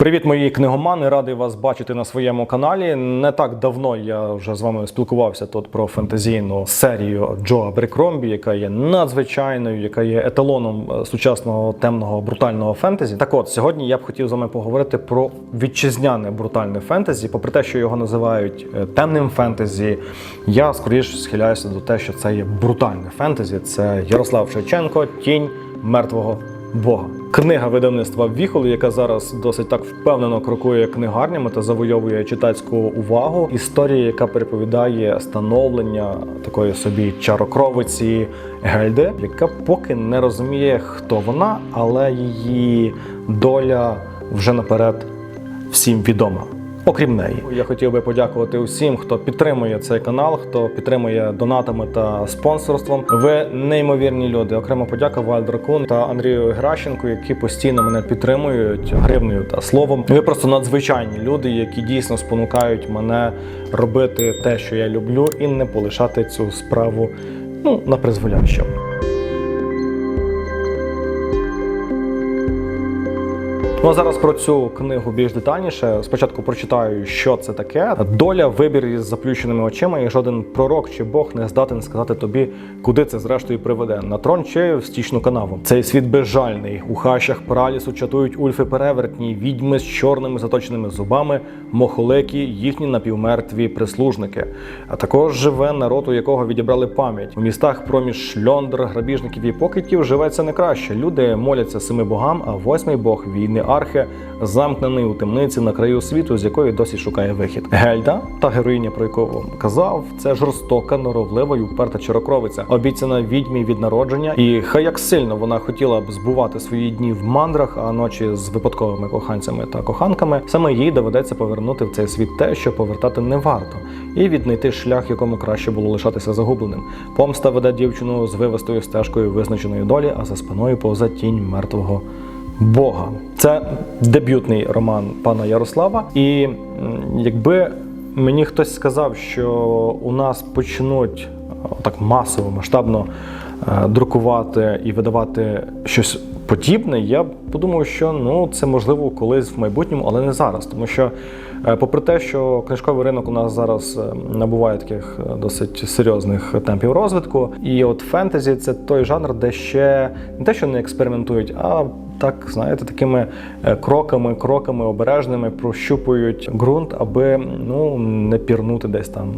Привіт, мої книгомани! Радий вас бачити на своєму каналі. Не так давно я вже з вами спілкувався тут про фентезійну серію Джо Абрекромбі, яка є надзвичайною, яка є еталоном е, сучасного темного брутального фентезі. Так от сьогодні я б хотів з вами поговорити про вітчизняне брутальне фентезі. Попри те, що його називають е, темним фентезі, я скоріш схиляюся до те, що це є брутальне фентезі. Це Ярослав Шевченко, Тінь мертвого Бога. Книга видавництва Віхоли, яка зараз досить так впевнено крокує книгарнями та завойовує читацьку увагу. Історія, яка переповідає становлення такої собі чарокровиці Гельди, яка поки не розуміє, хто вона, але її доля вже наперед всім відома. Окрім неї, я хотів би подякувати усім, хто підтримує цей канал, хто підтримує донатами та спонсорством. Ви неймовірні люди. Окремо подяка Вальдракун та Андрію Гращенку, які постійно мене підтримують гривнею та словом. Ви просто надзвичайні люди, які дійсно спонукають мене робити те, що я люблю, і не полишати цю справу ну на призволяще. Ну а зараз про цю книгу більш детальніше. Спочатку прочитаю, що це таке. Доля, вибір із заплющеними очима, і жоден пророк чи Бог не здатен сказати тобі, куди це зрештою приведе на трон чи в стічну канаву. Цей світ безжальний. У хащах паралісу чатують ульфи перевертні, відьми з чорними заточеними зубами, мохолики, їхні напівмертві прислужники. А також живе народ, у якого відібрали пам'ять. У містах проміж шльондр, грабіжників і покидьків живеться не краще. Люди моляться семи богам, а восьмий бог війни архи замкнений у темниці на краю світу, з якої досі шукає вихід. Гельда, та героїня, про вам казав, це жорстока, норовлива й уперта чарокровиця, обіцяна відьмі від народження. І хай як сильно вона хотіла б збувати свої дні в мандрах, а ночі з випадковими коханцями та коханками, саме їй доведеться повернути в цей світ те, що повертати не варто, і віднайти шлях, якому краще було лишатися загубленим. Помста веде дівчину з вивестою стежкою визначеної долі, а за спиною повзе тінь мертвого. Бога. Це дебютний роман пана Ярослава. І якби мені хтось сказав, що у нас почнуть е, так масово, масштабно е, друкувати і видавати щось подібне, я подумав, що ну це можливо колись в майбутньому, але не зараз. Тому що, е, попри те, що книжковий ринок у нас зараз набуває таких досить серйозних темпів розвитку, і от фентезі це той жанр, де ще не те, що не експериментують, а так, знаєте, такими е, кроками, кроками обережними прощупують ґрунт, аби ну не пірнути десь там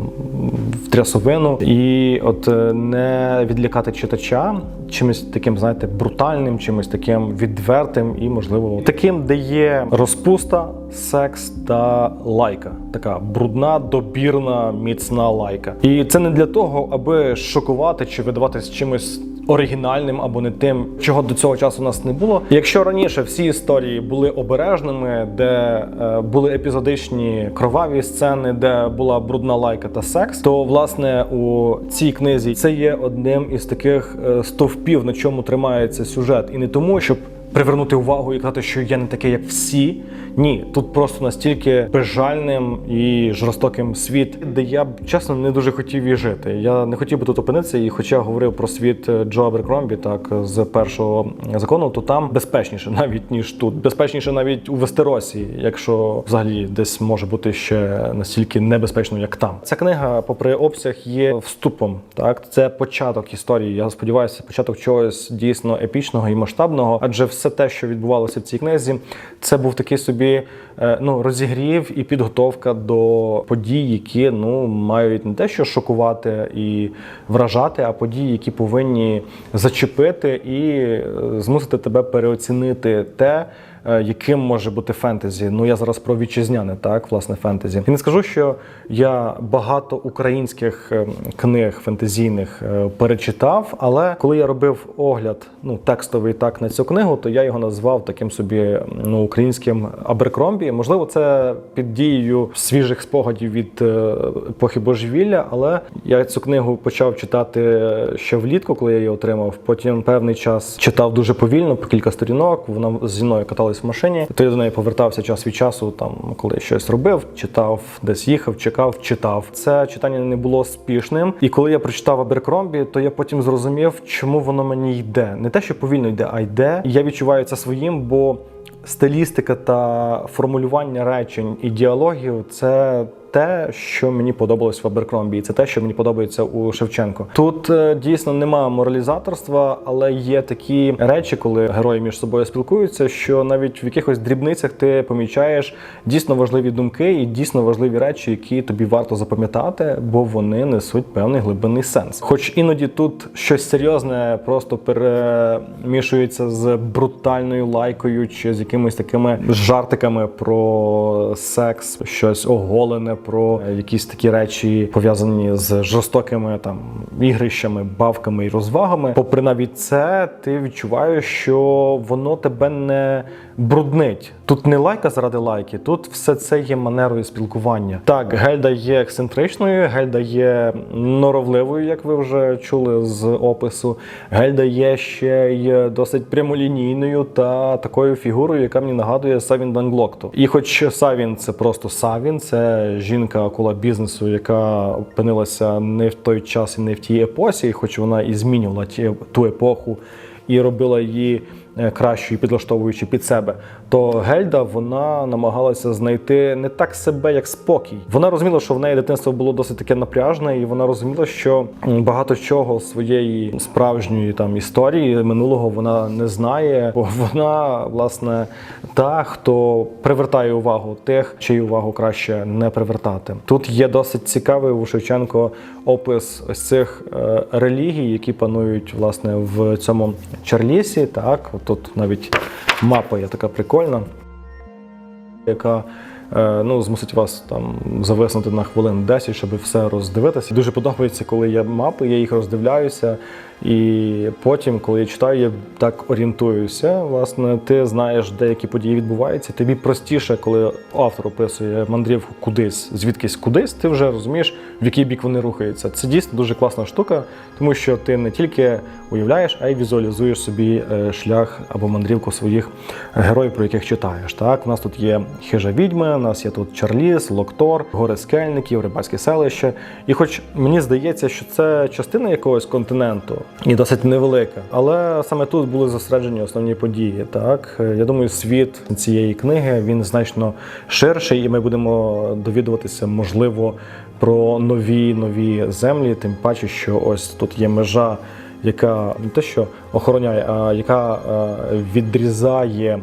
в трясовину і от е, не відлякати читача чимось таким, знаєте, брутальним, чимось таким відвертим і, можливо, таким, де є розпуста, секс та лайка. Така брудна, добірна, міцна лайка. І це не для того, аби шокувати чи видаватись чимось оригінальним або не тим, чого до цього часу у нас не було. Якщо раніше всі історії були обережними, де е, були епізодичні кроваві сцени, де була брудна лайка та секс, то власне у цій книзі це є одним із таких е, стовпів, на чому тримається сюжет, і не тому, щоб привернути увагу і казати, що я не такий, як всі. Ні, тут просто настільки безжальним і жорстоким світ, де я б чесно не дуже хотів і жити. Я не хотів би тут опинитися, і хоча говорив про світ Джо Аберкромбі, так з першого закону, то там безпечніше навіть ніж тут, безпечніше навіть у Вестеросі, якщо взагалі десь може бути ще настільки небезпечно, як там. Ця книга, попри обсяг, є вступом. Так, це початок історії. Я сподіваюся, початок чогось дійсно епічного і масштабного, адже все те, що відбувалося в цій книзі, це був такий собі е, ну, розігрів і підготовка до подій, які ну мають не те, що шокувати і вражати, а події, які повинні зачепити і е, змусити тебе переоцінити те. Е, Яким може бути фентезі? Ну я зараз про вітчизняне, так власне фентезі. І не скажу, що я багато українських е, книг фентезійних е, перечитав, але коли я робив огляд, ну текстовий так на цю книгу, то я його назвав таким собі ну українським Аберкромбі. Можливо, це під дією свіжих спогадів від епохи божевілля, але я цю книгу почав читати ще влітку, коли я її отримав. Потім певний час читав дуже повільно, по кілька сторінок. Вона зі мною каталась в машині. То я до неї повертався час від часу, там коли щось робив, читав, десь їхав, чекав, читав. Це читання не було спішним. І коли я прочитав Аберкромбі, то я потім зрозумів, чому воно мені йде. Не те, що повільно йде, а йде. Я відчуваю це своїм, бо стилістика та формулювання речень і діалогів це те, що мені подобалось в Аберкромбі, і це те, що мені подобається у Шевченко. Тут е, дійсно немає моралізаторства, але є такі речі, коли герої між собою спілкуються, що навіть в якихось дрібницях ти помічаєш дійсно важливі думки і дійсно важливі речі, які тобі варто запам'ятати, бо вони несуть певний глибинний сенс. Хоч іноді тут щось серйозне просто перемішується з брутальною лайкою чи з якимись такими жартиками про секс, щось оголене, про якісь такі речі пов'язані з жорстокими там ігрищами, бавками і розвагами. Попри навіть це, ти відчуваєш, що воно тебе не бруднить. Тут не лайка заради лайки, тут все це є манерою спілкування. Так, гельда є ексцентричною, гельда є норовливою, як ви вже чули з опису. Гельда є ще й досить прямолінійною та такою фігурою, яка мені нагадує Савін Данглокту. І хоч Савін це просто Савін, це жінка акула бізнесу, яка опинилася не в той час і не в тій епосі, хоч вона і змінювала ті, ту епоху і робила її кращою, підлаштовуючи під себе, то Гельда вона намагалася знайти не так себе, як спокій. Вона розуміла, що в неї дитинство було досить таке напряжне, і вона розуміла, що багато чого своєї справжньої там історії минулого вона не знає, бо вона власне та, хто привертає увагу тих, чию увагу краще не привертати. Тут є досить цікавий у Шевченко опис ось цих е, релігій, які панують власне в цьому Чарлісі. Так, тут навіть мапа є така прикольна, яка ну, змусить вас там зависнути на хвилин 10, щоб все роздивитися. Дуже подобається, коли є мапи, я їх роздивляюся. І потім, коли я читаю, я так орієнтуюся. Власне, ти знаєш, де які події відбуваються. Тобі простіше, коли автор описує мандрівку кудись, звідкись кудись, ти вже розумієш, в який бік вони рухаються. Це дійсно дуже класна штука, тому що ти не тільки уявляєш, а й візуалізуєш собі е, шлях або мандрівку своїх героїв, про яких читаєш. Так, у нас тут є хижа відьми, нас є тут Чарліс, Локтор, гори скельників, рибальське селище. І хоч мені здається, що це частина якогось континенту і досить невелика, але саме тут були зосереджені основні події. Так, я думаю, світ цієї книги він значно ширший, і ми будемо довідуватися, можливо, про нові нові землі. Тим паче, що ось тут є межа. Яка не те, що охороняє, а яка е, відрізає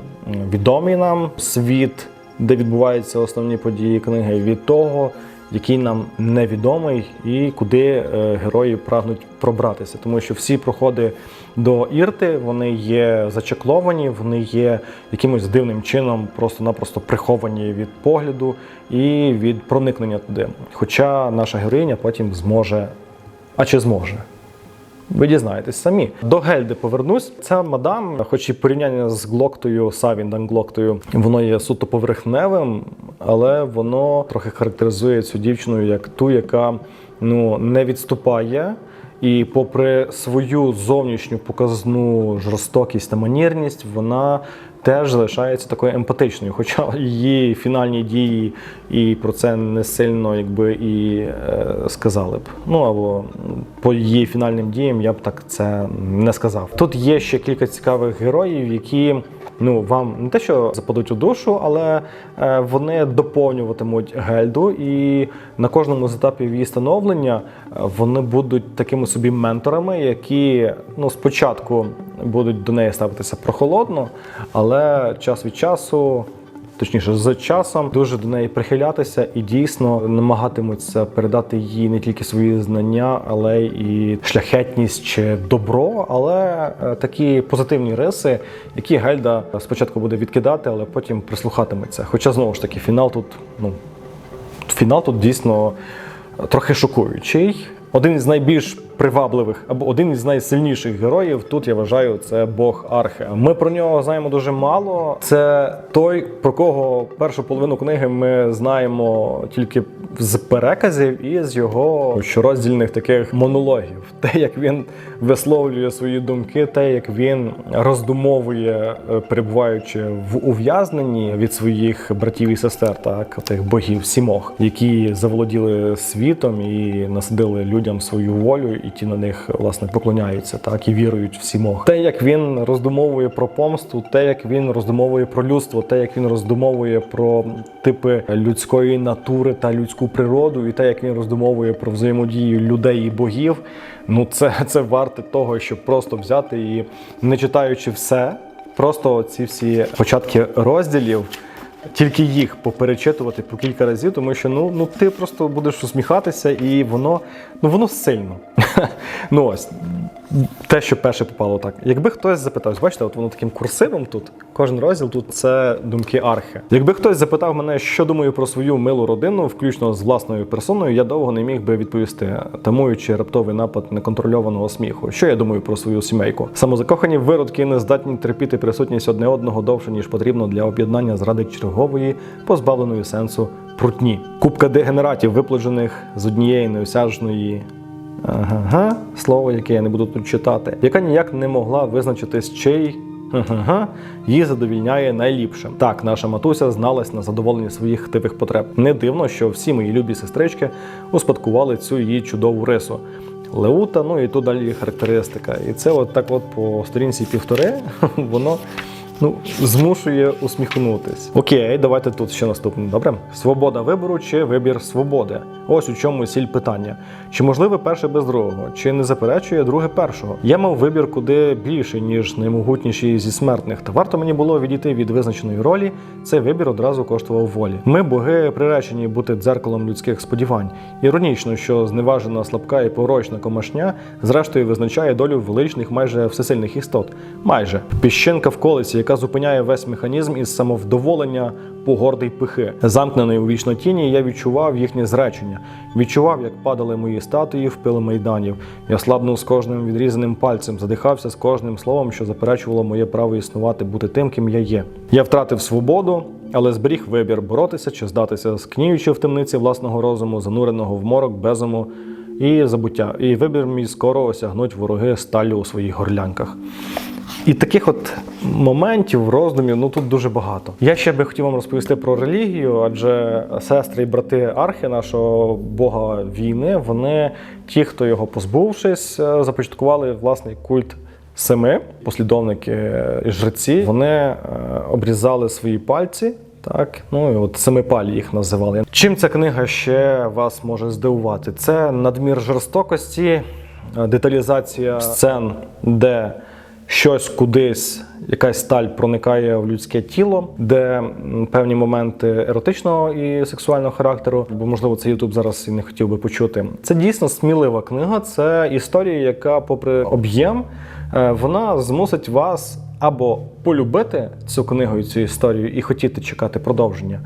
відомий нам світ, де відбуваються основні події книги, від того, який нам невідомий і куди е, герої прагнуть пробратися. Тому що всі проходи до Ірти вони є зачекловані, вони є якимось дивним чином, просто-напросто приховані від погляду і від проникнення туди. Хоча наша героїня потім зможе, а чи зможе? Ви дізнаєтесь самі. До Гельди повернусь. Ця мадам, хоч і порівняння з Глоктою, Савіндан Глоктою, воно є суто поверхневим, але воно трохи характеризує цю дівчину як ту, яка ну не відступає. І, попри свою зовнішню показну жорстокість та манірність, вона теж залишається такою емпатичною. Хоча її фінальні дії і про це не сильно якби і е, сказали б. Ну або по її фінальним діям я б так це не сказав. Тут є ще кілька цікавих героїв, які ну вам не те, що западуть у душу, але е, вони доповнюватимуть гельду, і на кожному з етапів її становлення е, вони будуть такими собі менторами, які ну спочатку будуть до неї ставитися прохолодно, але час від часу. Точніше, з часом дуже до неї прихилятися і дійсно намагатимуться передати їй не тільки свої знання, але і шляхетність чи добро, але е, такі позитивні риси, які Гельда спочатку буде відкидати, але потім прислухатиметься. Хоча знову ж таки, фінал тут, ну фінал тут дійсно трохи шокуючий. Один із найбільш привабливих або один із найсильніших героїв тут я вважаю це Бог Архе. Ми про нього знаємо дуже мало. Це той, про кого першу половину книги ми знаємо тільки з переказів і з його щороздільних таких монологів. Те, як він висловлює свої думки, те, як він роздумовує, е, перебуваючи в ув'язненні від своїх братів і сестер, так тих богів сімох, які заволоділи світом і насадили людям людям свою волю, і ті на них власне поклоняються, так і вірують в сімох. Те, як він роздумовує про помсту, те, як він роздумовує про людство, те, як він роздумовує про типи людської натури та людську природу, і те, як він роздумовує про взаємодію людей і богів. Ну, це, це варте того, щоб просто взяти і не читаючи все, просто ці всі початки розділів. Тільки їх поперечитувати по кілька разів, тому що ну, ну ти просто будеш усміхатися, і воно ну воно сильно. ну ось те, що перше попало так. Якби хтось запитав, бачите, от воно таким курсивом тут, кожен розділ тут це думки архи. Якби хтось запитав мене, що думаю про свою милу родину, включно з власною персоною, я довго не міг би відповісти, тамуючи раптовий напад неконтрольованого сміху. Що я думаю про свою сімейку? Самозакохані виродки не здатні терпіти присутність одне одного довше, ніж потрібно для об'єднання заради чергової, позбавленої сенсу прутні. Купка дегенератів, виплоджених з однієї неосяжної Ага, слово, яке я не буду тут читати, яка ніяк не могла визначитись, чий ага, її задовільняє найліпше. Так, наша матуся зналась на задоволення своїх типих потреб. Не дивно, що всі мої любі сестрички успадкували цю її чудову рису. Леута, ну і тут далі характеристика. І це от так от по сторінці півтори, воно ну, змушує усміхнутись. Окей, давайте тут ще наступне. Добре? Свобода вибору чи вибір свободи. Ось у чому сіль питання. Чи можливе перше без другого? Чи не заперечує друге першого? Я мав вибір куди більше, ніж наймогутніший зі смертних. Та варто мені було відійти від визначеної ролі. Цей вибір одразу коштував волі. Ми, боги, приречені бути дзеркалом людських сподівань. Іронічно, що зневажена, слабка і порочна комашня, зрештою визначає долю величних, майже всесильних істот. Майже піщинка в колесі, яка зупиняє весь механізм із самовдоволення по гордий пихи. Замкнений у вічно тіні, я відчував їхнє зречення, відчував, як падали мої статуї в пили майданів. Я слабнув з кожним відрізаним пальцем, задихався з кожним словом, що заперечувало моє право існувати, бути тим, ким я є. Я втратив свободу. Але зберіг вибір боротися чи здатися, скніючи в темниці власного розуму, зануреного в морок, безуму і забуття. І вибір мій скоро осягнуть вороги сталю у своїх горлянках. І таких от моментів, роздумів, ну тут дуже багато. Я ще би хотів вам розповісти про релігію, адже сестри і брати Архи, нашого бога війни, вони ті, хто його позбувшись, е, започаткували власний культ. Семи послідовники е, і жреці вони е, обрізали свої пальці. Так, ну і от семипалі їх називали. Чим ця книга ще вас може здивувати? Це надмір жорстокості, е, деталізація сцен, де щось кудись, якась сталь проникає в людське тіло, де певні моменти еротичного і сексуального характеру, бо можливо це Ютуб зараз і не хотів би почути. Це дійсно смілива книга. Це історія, яка, попри об'єм, е, вона змусить вас або полюбити цю книгу і цю історію і хотіти чекати продовження,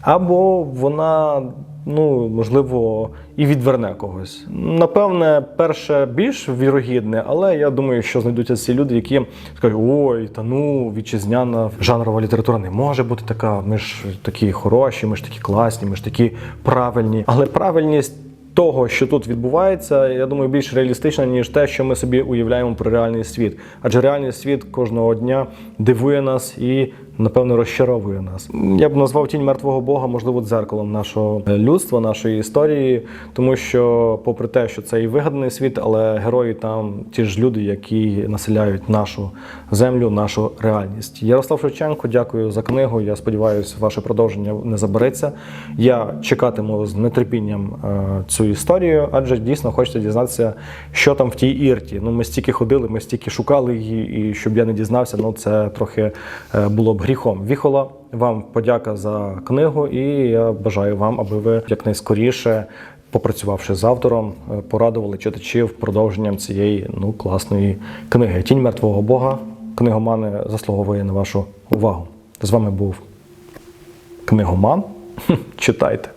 або вона. Ну, можливо, і відверне когось. Напевне, перше більш вірогідне, але я думаю, що знайдуться ці люди, які скажуть: ой, та ну, вітчизняна жанрова література не може бути така. Ми ж такі хороші, ми ж такі класні, ми ж такі правильні. Але правильність того, що тут відбувається, я думаю, більш реалістична, ніж те, що ми собі уявляємо про реальний світ. Адже реальний світ кожного дня дивує нас і, напевно, розчаровує нас. Я б назвав тінь мертвого Бога, можливо, дзеркалом нашого людства, нашої історії, тому що, попри те, що це і вигаданий світ, але герої там ті ж люди, які населяють нашу землю, нашу реальність. Ярослав Шевченко, дякую за книгу. Я сподіваюся, ваше продовження не забереться. Я чекатиму з нетерпінням е, цю історію, адже дійсно хочеться дізнатися, що там в тій ірті. Ну, ми стільки ходили, ми стільки шукали її, і щоб я не дізнався, ну це трохи е, було б гріхом. Віхола, вам подяка за книгу, і я бажаю вам, аби ви якнайскоріше. Попрацювавши з автором, е, порадували читачів продовженням цієї ну класної книги. Тінь мертвого Бога. Книгомани заслуговує на вашу увагу. З вами був книгоман. Читайте.